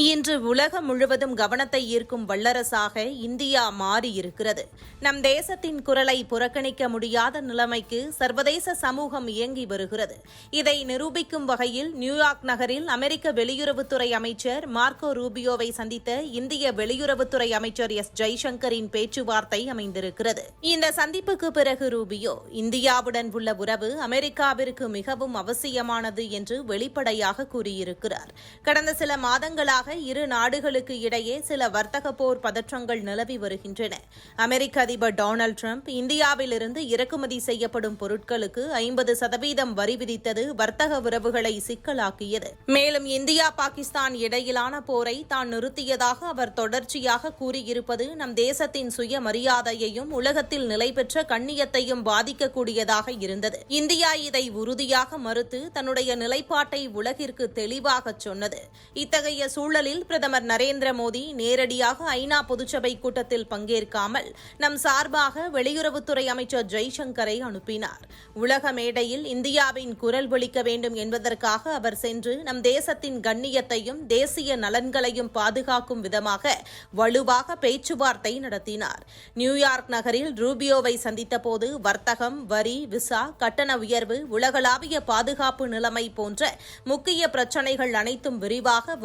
இன்று உலகம் முழுவதும் கவனத்தை ஈர்க்கும் வல்லரசாக இந்தியா மாறியிருக்கிறது. நம் தேசத்தின் குரலை புறக்கணிக்க முடியாத நிலைமைக்கு சர்வதேச சமூகம் இயங்கி வருகிறது. இதை நிரூபிக்கும் வகையில் நியூயார்க் நகரில் அமெரிக்க வெளியுறவுத்துறை அமைச்சர் மார்க்கோ ரூபியோவை சந்தித்த இந்திய வெளியுறவுத்துறை அமைச்சர் எஸ் ஜெய்சங்கரின் பேச்சுவார்த்தை அமைந்திருக்கிறது. இந்த சந்திப்புக்கு பிறகு ரூபியோ இந்தியாவுடன் உள்ள உறவு அமெரிக்காவிற்கு மிகவும் அவசியமானது என்று வெளிப்படையாக கூறியிருக்கிறார். கடந்த சில மாதங்களாக இரு நாடுகளுக்கு இடையே சில வர்த்தக போர் பதற்றங்கள் நிலவி வருகின்றன. அமெரிக்க அதிபர் டொனால்டு டிரம்ப் இந்தியாவிலிருந்து இறக்குமதி செய்யப்படும் பொருட்களுக்கு ஐம்பது சதவீதம் வரி விதித்தது வர்த்தக உறவுகளை சிக்கலாக்கியது. மேலும் இந்தியா பாகிஸ்தான் இடையிலான போரை தான் நிறுத்தியதாக அவர் தொடர்ச்சியாக கூறியிருப்பது நம் தேசத்தின் சுயமரியாதையையும் உலகத்தில் நிலை பெற்ற கண்ணியத்தையும் பாதிக்கக்கூடியதாக இருந்தது. இந்தியா இதை உறுதியாக மறுத்து தன்னுடைய நிலைப்பாட்டை உலகிற்கு தெளிவாகச் சொன்னது. இத்தகைய சூழல் சூழலில் பிரதமர் நரேந்திர மோடி நேரடியாக ஐநா பொதுச்சபை கூட்டத்தில் பங்கேற்காமல் நம் சார்பாக வெளியுறவுத்துறை அமைச்சர் ஜெய்சங்கரை அனுப்பினார். உலக மேடையில் இந்தியாவின் குரல் ஒழிக்க வேண்டும் என்பதற்காக அவர் சென்று நம் தேசத்தின் கண்ணியத்தையும் தேசிய நலன்களையும் பாதுகாக்கும் விதமாக வலுவாக பேச்சுவார்த்தை நடத்தினார். நியூயார்க் நகரில் ரூபியோவை சந்தித்தபோது வர்த்தகம் வரி விசா கட்டண உயர்வு உலகளாவிய பாதுகாப்பு நிலைமை போன்ற முக்கிய பிரச்சினைகள் அனைத்தும் விரிவாக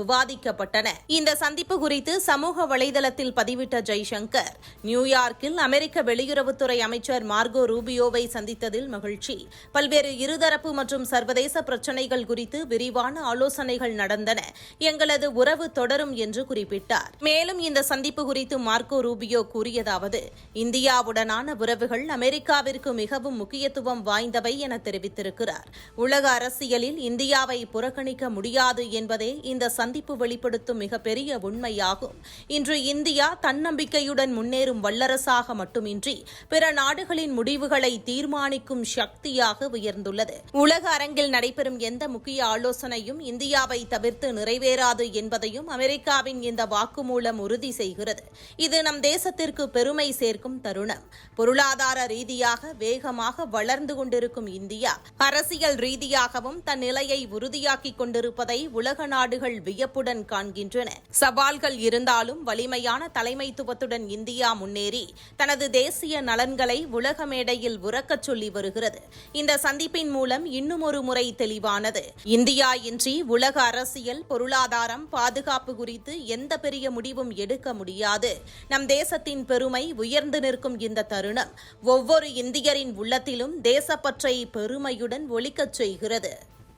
விவாதிக்கப்பட்டன இந்த சந்திப்பு குறித்து சமூக வலைதளத்தில் பதிவிட்ட ஜெய்சங்கர் நியூயார்க்கில் அமெரிக்க வெளியுறவுத்துறை அமைச்சர் மார்கோ ரூபியோவை சந்தித்ததில் மகிழ்ச்சி. பல்வேறு இருதரப்பு மற்றும் சர்வதேச பிரச்சினைகள் குறித்து விரிவான ஆலோசனைகள் நடந்தன. எங்களது உறவு தொடரும் என்று குறிப்பிட்டார். மேலும் இந்த சந்திப்பு குறித்து மார்க்கோ ரூபியோ கூறியதாவது இந்தியாவுடனான உறவுகள் அமெரிக்காவிற்கு மிகவும் முக்கியத்துவம் வாய்ந்தவை என தெரிவித்திருக்கிறார். உலக அரசியலில் இந்தியாவை புறக்கணிக்க முடியாது என்பதே இந்த சந்திப்பு வெளிப்படுத்தும் வெளிப்படுத்தும் மிகப்பெரிய உண்மையாகும். இன்று இந்தியா தன்னம்பிக்கையுடன் முன்னேறும் வல்லரசாக மட்டுமின்றி பிற நாடுகளின் முடிவுகளை தீர்மானிக்கும் சக்தியாக உயர்ந்துள்ளது. உலக அரங்கில் நடைபெறும் எந்த முக்கிய ஆலோசனையும் இந்தியாவை தவிர்த்து நிறைவேறாது என்பதையும் அமெரிக்காவின் இந்த வாக்குமூலம் உறுதி செய்கிறது. இது நம் தேசத்திற்கு பெருமை சேர்க்கும் தருணம். பொருளாதார ரீதியாக வேகமாக வளர்ந்து கொண்டிருக்கும் இந்தியா அரசியல் ரீதியாகவும் தன் நிலையை உறுதியாக்கிக் கொண்டிருப்பதை உலக நாடுகள் வியப்புடன் காண்கின்றன. சவால்கள் இருந்தாலும் வலிமையான தலைமைத்துவத்துடன் இந்தியா முன்னேறி தனது தேசிய நலன்களை உலக மேடையில் உறக்கச் சொல்லி வருகிறது. இந்த சந்திப்பின் மூலம் இன்னும் ஒரு முறை தெளிவானது. இந்தியா இன்றி உலக அரசியல் பொருளாதாரம் பாதுகாப்பு குறித்து எந்த பெரிய முடிவும் எடுக்க முடியாது. நம் தேசத்தின் பெருமை உயர்ந்து நிற்கும் இந்த தருணம் ஒவ்வொரு இந்தியரின் உள்ளத்திலும் தேசப்பற்றை பெருமையுடன் ஒழிக்கச் செய்கிறது.